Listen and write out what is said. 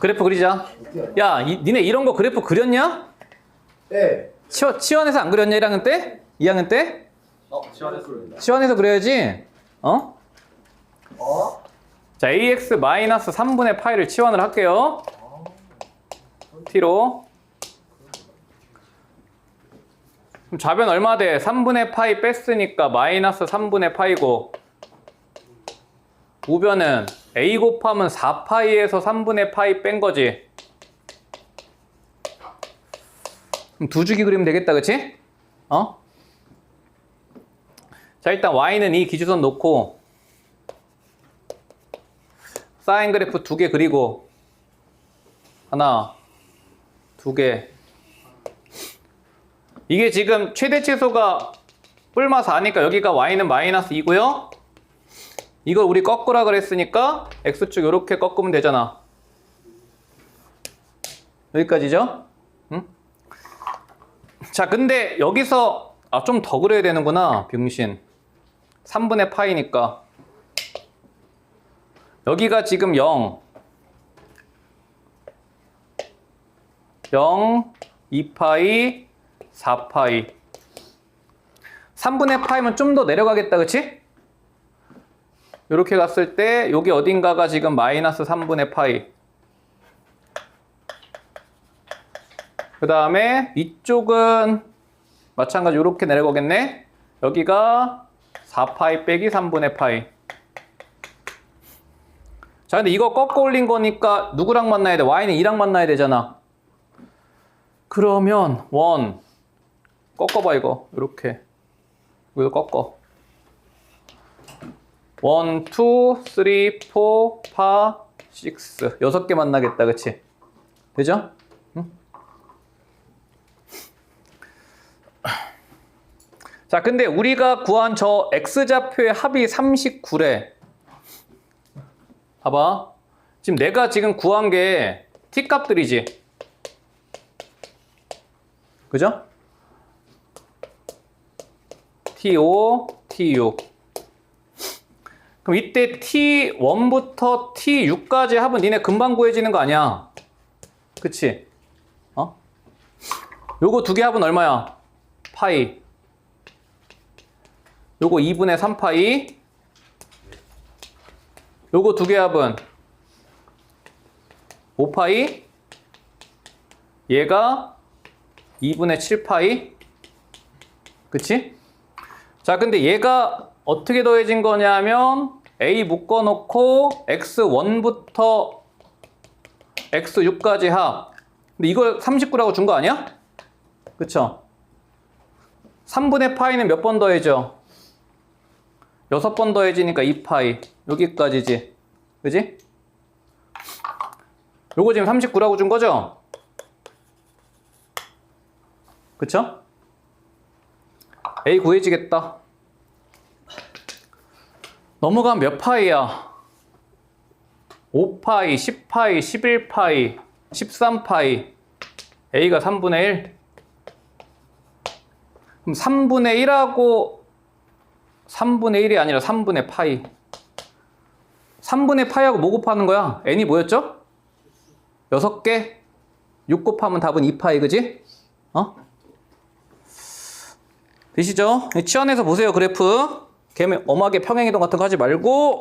그래프 그리자. 야, 이- 니네 이런 거 그래프 그렸냐? 네. 치원, 치원에서 안 그렸냐? 1학년 때? 2학년 때? 어, 지원했습니다. 치원에서 그려야지. 어? 어? 자, ax 마이너스 3분의 파이를 치환을 할게요. t로. 그럼 좌변 얼마 돼? 3분의 파이 뺐으니까 마이너스 3분의 파이고 우변은 a 곱하면 4파이에서 3분의 파이 뺀 거지. 그럼 두 주기 그리면 되겠다, 그치? 어? 자, 일단 y는 이 기준선 놓고 사인 그래프 두 개 그리고 하나, 두 개. 이게 지금 최대 최소가 뿔마 4니까 여기가 y는 마이너스 2고요. 이걸 우리 꺾으라 그랬으니까 x축 이렇게 꺾으면 되잖아. 여기까지죠? 응? 자, 근데 여기서 아, 좀 더 그려야 되는구나. 병신. 3분의 파이니까. 여기가 지금 0. 0, 2파이, 4파이. 3분의 파이면 좀 더 내려가겠다, 그치? 이렇게 갔을 때 여기 어딘가가 지금 마이너스 3분의 파이. 그 다음에 이쪽은 마찬가지 이렇게 내려가겠네. 여기가 4파이 빼기 3분의 파이. 자, 근데 이거 꺾어 올린 거니까 누구랑 만나야 돼? y는 2랑 만나야 되잖아. 그러면 1 꺾어봐 이거 이렇게 이거 꺾어 1, 2, 3, 4, 5, 6 여섯 개 만나겠다 그치? 되죠? 응? 자 근데 우리가 구한 저 x좌표의 합이 39래 봐봐 지금 내가 지금 구한 게 t값들이지 그죠? T5, T6. 그럼 이때 T1부터 T6까지 합은 니네 금방 구해지는 거 아니야? 그치? 어? 요거 두 개 합은 얼마야? 파이. 요거 2분의 3파이. 요거 두 개 합은 5파이. 얘가 2분의 7파이. 그치? 자, 근데 얘가 어떻게 더해진 거냐면 a 묶어놓고 x1부터 x6까지 합. 근데 이걸 39라고 준 거 아니야? 그쵸? 3분의 파이는 몇 번 더해져? 6번 더해지니까 2파이. 여기까지지. 그지? 요거 지금 39라고 준 거죠? 그쵸? A 구해지겠다. 넘어가면 몇 파이야? 5파이, 10파이, 11파이, 13파이. A가 3분의 1. 그럼 3분의 1하고 3분의 1이 아니라 3분의 파이. 3분의 파이하고 뭐 곱하는 거야? n이 뭐였죠? 6개? 6 곱하면 답은 2파이, 그지? 어? 되시죠? 치환해서 보세요 그래프. 개면 엄하게 평행이동 같은 거 하지 말고